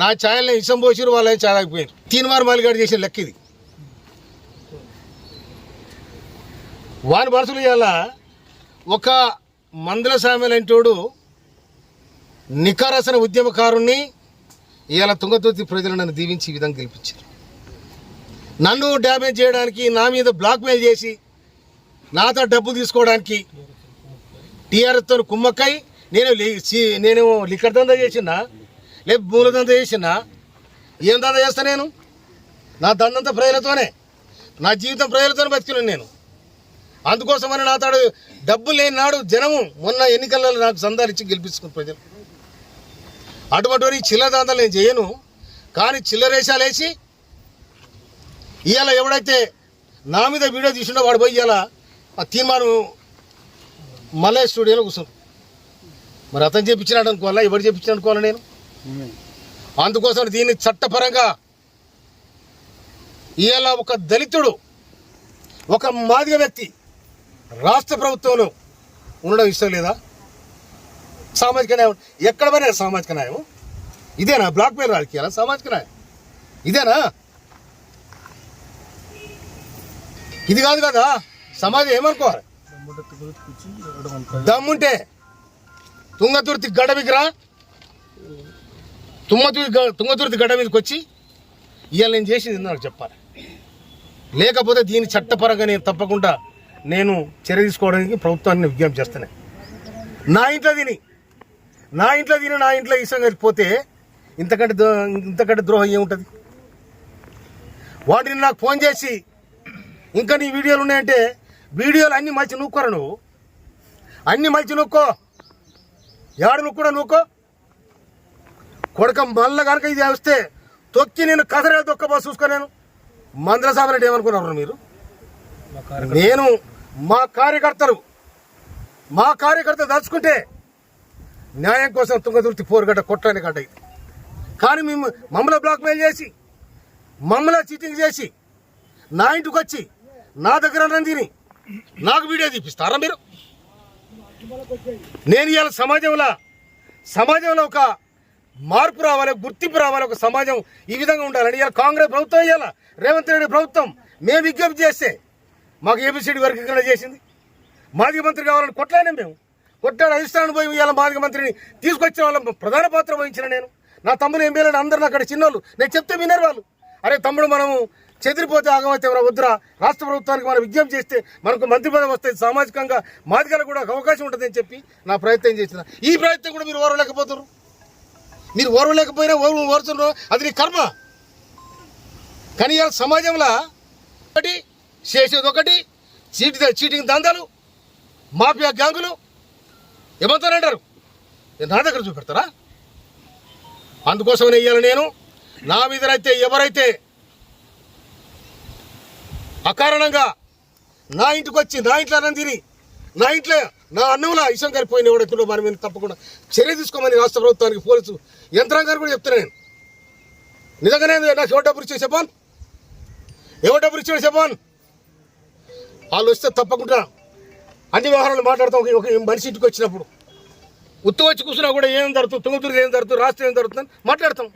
నా ఛాయల్ని ఇసం పోసిరు వాళ్ళని చాలకపోయారు ఆగిపోయారు తీన్మార్ మాలిగాడు చేసిన లెక్క ఇది. వారి మనసులు ఇవాళ ఒక మందుల సామెలంటోడు నికారసన ఉద్యమకారుణ్ణి ఇవాళ తుంగతుర్తి ప్రజలు నన్ను దీవించి ఈ విధంగా గెలిపించారు. నన్ను డ్యామేజ్ చేయడానికి నా మీద బ్లాక్మెయిల్ చేసి నాతో డబ్బు తీసుకోవడానికి టీఆర్ఎస్తో కుమ్మక్కై నేను నేను లిక్కర్ దందా చేసినా లేక పూల చేసిన చేసినా ఏం దంద చేస్తా నేను? నా దందంతా ప్రజలతోనే. నా జీవితం ప్రజలతోనే బతికినాను నేను. అందుకోసమని నా తాడు డబ్బు లేని నాడు జనము మొన్న ఎన్నికల్లో నాకు సందాలు గెలిపించుకుని ప్రజలు. అటువంటి చిల్లర దందాలు నేను చేయను. కానీ చిల్లరేషాలు వేసి ఇవాళ ఎవడైతే నా మీద వీడియో తీసిండో వాడు పోయి ఇవాళ ఆ తీర్మానం మళ్ళీ స్టూడియోలో కూర్చో మరి అతను చెప్పించినాడు అనుకోవాలా? ఎవరు చెప్పించాడు అనుకోవాలా నేను? అందుకోసం దీన్ని చట్టపరంగా ఇవాళ ఒక దళితుడు ఒక మాదిగ వ్యక్తి రాష్ట్ర ప్రభుత్వంలో ఉండడం ఇష్టం లేదా? సామాజిక న్యాయం ఎక్కడ పోయినా సామాజిక న్యాయం. ఇదేనా? బ్లాక్ మెయిల్ రాజకీయాల? సామాజిక న్యాయం. ఇదేనా? ఇది కాదు కదా? సమాజం ఏమనుకోవాలి? దమ్ముంటే తుంగతుర్తి గడ విగ్రహ రా తుంగతుర్తి గ- గడ్డ మీదకి వచ్చి ఇవాళ నేను చేసింది నాకు చెప్పాలి. లేకపోతే దీని చట్టపరంగా నేను తప్పకుండా నేను చర్య తీసుకోవడానికి ప్రభుత్వాన్ని విజ్ఞప్తి చేస్తాను. నా ఇంట్లో తిని నా ఇంట్లో తిని నా ఇంట్లో ఇష్టం పోతే ఇంతకంటే ద్రో- ఇంతకంటే ద్రోహం ఏముంటుంది? వాటిని నాకు ఫోన్ చేసి ఇంకా నీ వీడియోలు ఉన్నాయంటే వీడియోలు అన్నీ మలిచి నూక్కోరా నువ్వు? అన్నీ మలిచి నూక్కో. ఏడు నువ్వు కూడా నూక్కో? కొడక మళ్ళా కనుక ఇది వస్తే తొక్కి నేను కసరే తొక్కబో చూసుకో నేను. మందల సాబరెడ్డి ఏమనుకున్నారు మీరు? నేను మా కార్యకర్తలు మా కార్యకర్తలు దలుచుకుంటే న్యాయం కోసం తుంగదుర్తి పోరుగడ్డ కొట్టని గడ్డ ఇది. కానీ మేము మమ్మల్ని బ్లాక్మెయిల్ చేసి మమ్మల్ని చీటింగ్ చేసి నా ఇంటికి వచ్చి నా దగ్గర తిని నాకు వీడియో తీపిస్తారా మీరు? నేను ఇవాళ సమాజంలో సమాజంలో ఒక మార్పు రావాలి గుర్తింపు రావాలి ఒక సమాజం ఈ విధంగా ఉండాలని ఇలా కాంగ్రెస్ ప్రభుత్వం ఇవ్వాలా రేవంత్ రెడ్డి ప్రభుత్వం మేము విజ్ఞప్తి చేస్తే మాకు ఏబిసిడి వర్గీకరణ చేసింది. మాదిగ మంత్రి కావాలని కొట్లానే మేము. కొట్టాడు అధిష్టానం పోయి ఇవాళ మాదిగ మంత్రిని తీసుకొచ్చిన వాళ్ళ ప్రధాన పాత్ర వహించిన నేను. నా తమ్ముడు ఎంపీలను అందరూ అక్కడ చిన్నోళ్ళు. నేను చెప్తే వినరు వాళ్ళు. అరే తమ్ముడు మనము చెదిరిపోతే ఆగమైతే ఎవరా వద్దురా? రాష్ట్ర ప్రభుత్వానికి మనం విజ్ఞప్తి చేస్తే మనకు మంత్రి పదం వస్తుంది సామాజికంగా మాదిగలకు కూడా ఒక అవకాశం ఉంటుందని చెప్పి నా ప్రయత్నం చేసిన. ఈ ప్రయత్నం కూడా మీరు ఓరలేకపోతున్నారు. మీరు ఓర్వలేకపోయినా ఓర్వ ఓరుతున్నారు అది నీ కర్మ. కానీ ఇవాళ సమాజంలో ఒకటి చేసేది ఒకటి చీటి చీటింగ్ దందాలు మాఫియా గ్యాంగులు ఏమంటారంటారు? నేను నా దగ్గర చూపెడతారా? అందుకోసమనే ఇవ్వాలి నేను. నా మీదనైతే ఎవరైతే అకారణంగా నా ఇంటికి వచ్చి నా ఇంట్లో తిని నా ఇంట్లో నా అన్నంలో ఇషం కలిపోయిన ఎవడెక్కడో మన మీద తప్పకుండా చర్య తీసుకోమని రాష్ట్ర ప్రభుత్వానికి పోలీసు యంత్రాంగాన్ని కూడా చెప్తున్నా నేను. నిజంగానే నాకు ఎవరు డబ్బులు ఇచ్చే చెప్పాను? ఎవరు డబ్బులు ఇచ్చాడు చెప్పాను? వాళ్ళు వస్తే తప్పకుండా అన్ని వ్యవహారాలు మాట్లాడతాం. ఒక- ఒక మనిషి ఇంటికి వచ్చినప్పుడు. ఉత్తు వచ్చి కూర్చున్నా కూడా ఏం జరుగుతుంది? తుంగతురు ఏం జరుగుతుంది? రాష్ట్రం ఏం జరుగుతుంది మాట్లాడతాం.